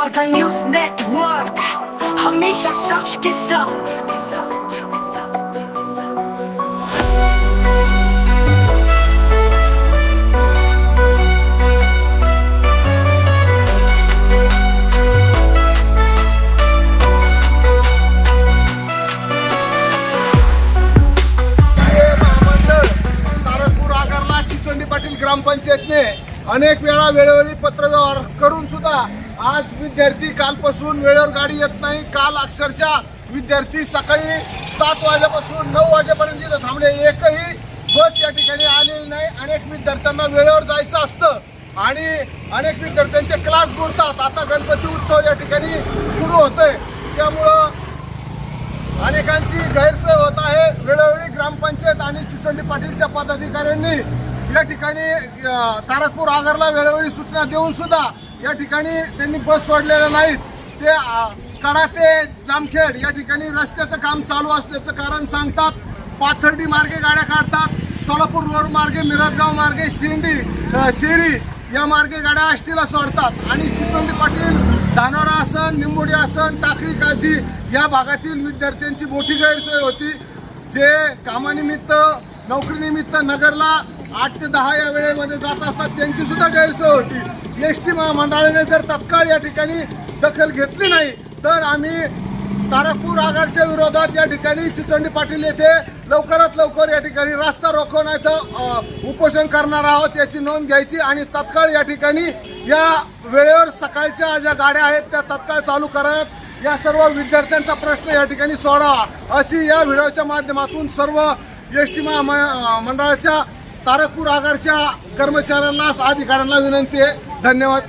वादा news network हमेशा सच के साथ ग्रामपंचायतने अनेक वेळा वेळोवेळी पत्रव्यवहार करून सुद्धा आज विद्यार्थी कालपासून वेळेवर गाडी येत नाही. काल अक्षरशः विद्यार्थी सकाळी सात वाजेपासून नऊ वाजेपर्यंत इथं थांबले. एकही बस या ठिकाणी आलेली नाही. अनेक विद्यार्थ्यांना वेळेवर जायचं असतं आणि अनेक विद्यार्थ्यांचे क्लास बुडतात. आता गणपती उत्सव या ठिकाणी सुरू होतोय. त्यामुळं अनेकांची गैरसोय होत आहे. वेळोवेळी ग्रामपंचायत आणि चिचंडी पाटीलच्या पदाधिकाऱ्यांनी या ठिकाणी तारकपूर आगारला वेळोवेळी सूचना देऊन सुद्धा या ठिकाणी त्यांनी बस सोडलेल्या नाहीत. ते कडा ते जामखेड या ठिकाणी रस्त्याचं काम चालू असल्याचं कारण सांगतात. पाथर्डी मार्गे गाड्या काढतात. सोलापूर रोड मार्गे मिरजगाव मार्गे शिंदी शिरी या मार्गे गाड्या आष्टीला सोडतात. आणि चिचोंडी पाटील धानोरा आसन निंबोडी आसन टाकळी काजी या भागातील विद्यार्थ्यांची मोठी गैरसोय होती. जे कामानिमित्त नोकरीनिमित्त नगरला आठ ते दहा या वेळेमध्ये जात असतात त्यांची सुद्धा गैरसोय होती. एस टी महामंडळाने जर तत्काळ या ठिकाणी दखल घेतली नाही तर आम्ही तारापूर आगारच्या विरोधात या ठिकाणी चिचंडी पाटील येथे लवकरात लवकर या ठिकाणी रस्ता नाही तर उपोषण करणार आहोत याची नोंद घ्यायची आणि तत्काळ या ठिकाणी या वेळेवर सकाळच्या ज्या गाड्या आहेत त्या तत्काळ चालू करत या सर्व विद्यार्थ्यांचा प्रश्न या ठिकाणी सोडावा अशी या व्हिडिओच्या माध्यमातून सर्व एस टी मंडळाच्या तारकपूर आगारच्या कर्मचाऱ्यांना अधिकाऱ्यांना विनंती आहे. धन्यवाद.